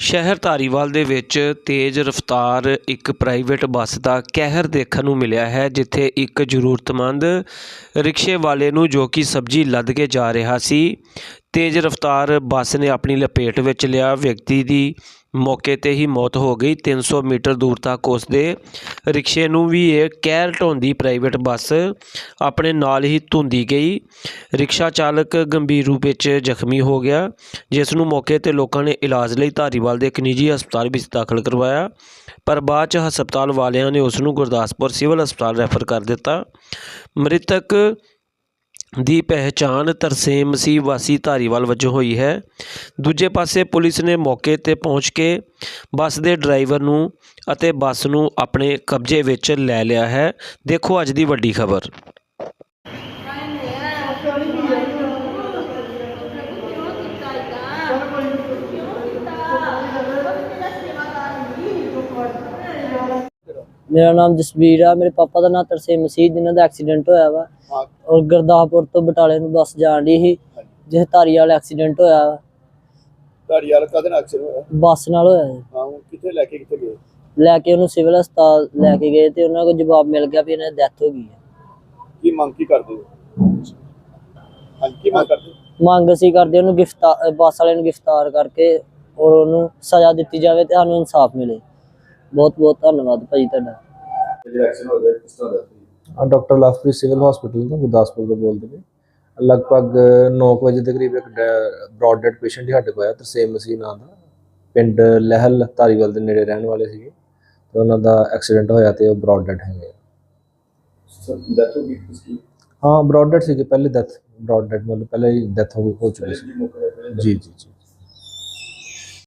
ਸ਼ਹਿਰ ਧਾਰੀਵਾਲ ਦੇ ਵਿੱਚ ਤੇਜ਼ ਰਫ਼ਤਾਰ ਇੱਕ ਪ੍ਰਾਈਵੇਟ ਬੱਸ ਦਾ ਕਹਿਰ ਦੇਖਣ ਨੂੰ ਮਿਲਿਆ ਹੈ, ਜਿੱਥੇ ਇੱਕ ਜ਼ਰੂਰਤਮੰਦ ਰਿਕਸ਼ੇ ਵਾਲੇ ਨੂੰ ਜੋ ਕਿ ਸਬਜ਼ੀ ਲੱਦ ਕੇ ਜਾ ਰਿਹਾ ਸੀ, ਤੇਜ਼ ਰਫ਼ਤਾਰ ਬੱਸ ਨੇ ਆਪਣੀ ਲਪੇਟ ਵਿੱਚ ਲਿਆ। ਵਿਅਕਤੀ ਦੀ ਮੌਕੇ ਤੇ ਹੀ ਮੌਤ ਹੋ ਗਈ। 300 ਮੀਟਰ ਦੂਰ ਤੱਕ ਉਸ ਦੇ ਰਿਕਸ਼ੇ ਨੂੰ ਵੀ ਇਹ ਕਹਿਰ ਢਾਉਂਦੀ ਪ੍ਰਾਈਵੇਟ ਬੱਸ ਆਪਣੇ ਨਾਲ ਹੀ ਧੁੰਦੀ ਗਈ। ਰਿਕਸ਼ਾ ਚਾਲਕ ਗੰਭੀਰ ਰੂਪ ਵਿੱਚ ਜ਼ਖਮੀ ਹੋ ਗਿਆ। ਜਿਸ ਨੂੰ ਮੌਕੇ ਤੇ ਲੋਕਾਂ ਨੇ ਇਲਾਜ ਲਈ ਧਾਰੀਵਾਲ ਦੇ ਇੱਕ ਨਿੱਜੀ ਹਸਪਤਾਲ ਵਿੱਚ ਦਾਖਲ ਕਰਵਾਇਆ। ਪਰ ਬਾਅਦ ਚ ਹਸਪਤਾਲ ਵਾਲਿਆਂ ਨੇ ਉਸ ਨੂੰ ਗੁਰਦਾਸਪੁਰ ਸਿਵਲ ਹਸਪਤਾਲ ਰੈਫਰ ਕਰ ਦਿੱਤਾ। ਮ੍ਰਿਤਕ ਦੀ ਪਹਿਚਾਣ ਤਰਸੇਮ ਮਸੀਹ ਵਾਸੀ ਧਾਰੀਵਾਲ ਵਜੋਂ ਹੋਈ ਹੈ ਦੂਜੇ ਪਾਸੇ ਪੁਲਿਸ ਨੇ ਮੌਕੇ ਤੇ ਪਹੁੰਚ ਕੇ ਬੱਸ ਦੇ ਡਰਾਈਵਰ ਨੂੰ ਅਤੇ ਬੱਸ ਨੂੰ ਆਪਣੇ ਕਬਜ਼ੇ ਵਿੱਚ ਲੈ ਲਿਆ ਹੈ ਦੇਖੋ ਅੱਜ ਦੀ ਵੱਡੀ ਖਬਰ ਮੇਰਾ ਨਾਮ ਜਸਵੀਰ ਆ ਮੇਰੇ ਪਾਪਾ ਦਾ ਨਾਮ ਤਰਸੇਮ ਮਸੀਹ ਜਿਨ੍ਹਾਂ ਦਾ ਐਕਸੀਡੈਂਟ ਹੋਇਆ ਵਾ। ਔਰ ਗੁਰਦਾਸਪੁਰ ਤੋਂ ਬਟਾਲੇ ਨੂੰ ਬੱਸ ਜਾਣ ਦੀ ਸੀ ਜਿਸ ਧਾਰੀ ਵਾਲਾ ਐਕਸੀਡੈਂਟ ਹੋਇਆ ਵਾ। ਯਾਰ ਕਦੇ ਨਾਲ ਅਕਸਰ ਹੋਇਆ? ਬੱਸ ਨਾਲ ਹੋਇਆ। ਹਾਂ ਕਿੱਥੇ ਲੈ ਕੇ ਕਿੱਥੇ ਗਏ? ਲੈ ਕੇ ਉਹਨੂੰ ਸਿਵਲ ਹਸਪਤਾਲ ਲੈ ਕੇ ਗਏ ਤੇ ਉਹਨਾਂ ਕੋਲ ਜਵਾਬ ਮਿਲ ਗਿਆ ਵੀ ਇਹਨਾਂ ਦੀ ਡੈਥ ਹੋ ਗਈ ਹੈ ਕੀ ਮੰਗ ਕੀ ਕਰਦੇ ਹੋ? ਹਾਂ ਕੀ ਮੰਗ ਕਰਦੇ? ਮੰਗ ਅਸੀਂ ਕਰਦੇ ਉਹਨੂੰ ਗ੍ਰਿਫਤਾਰ ਬੱਸ ਵਾਲੇ ਨੂੰ ਗ੍ਰਿਫਤਾਰ ਕਰਕੇ ਔਰ ਉਹਨੂੰ ਸਜ਼ਾ ਦਿੱਤੀ ਜਾਵੇ ਤੇ ਸਾਨੂੰ ਇਨਸਾਫ ਮਿਲੇ। ਬਹੁਤ ਬਹੁਤ ਧੰਨਵਾਦ ਭਾਈ ਤੁਹਾਡਾ। ਜਿਹੜਾ ਐਕਸੀਡੈਂਟ ਹੋ ਗਿਆ ਕਿਸ ਤਰ੍ਹਾਂ ਦਾ ਸੀ ਆ ਡਾਕਟਰ ਲਵਪ੍ਰੀਤ ਸਿਵਲ ਹਸਪੀਟਲ ਤੋਂ ਗੁਰਦਾਸਪੁਰ ਤੋਂ ਬੋਲਦੇ ਨੇ ਲਗਭਗ 9 ਵਜੇ ਦੇ ਕਰੀਬ ਇੱਕ ਬ੍ਰੌਡ ਡੈਡ ਪੇਸ਼ੈਂਟ ਹੀ ਸਾਡੇ ਕੋਲ ਆਇਆ ਤਰਸੇਮ ਮਸੀਹ ਨਾਂ ਦਾ। ਪਿੰਡ ਲਹਿਲ ਧਾਰੀਵਾਲ ਦੇ ਨੇੜੇ ਰਹਿਣ ਵਾਲੇ ਸੀਗੇ। ਤੇ ਉਹਨਾਂ ਦਾ ਐਕਸੀਡੈਂਟ ਹੋਇਆ ਤੇ ਉਹ ਬ੍ਰੌਡ ਡੈਡ ਹੈਗੇ ਆ। ਡੈਥ ਹੋ ਗਈ ਕਿਸ ਕੀ ਹਾਂ ਬ੍ਰੌਡ ਡੈਡ ਸੀਗੇ ਪਹਿਲੇ ਡੈਥ ਬ੍ਰੌਡ ਡੈਡ ਮਤਲਬ ਪਹਿਲੇ ਹੀ ਡੈਥ ਹੋ ਹੋ ਚੁੱਕੀ ਸੀ। ਪਹਿਲੇ ਕੀ ਮੌਕਾ ਹੈ ਜੀ ਜੀ ਜੀ।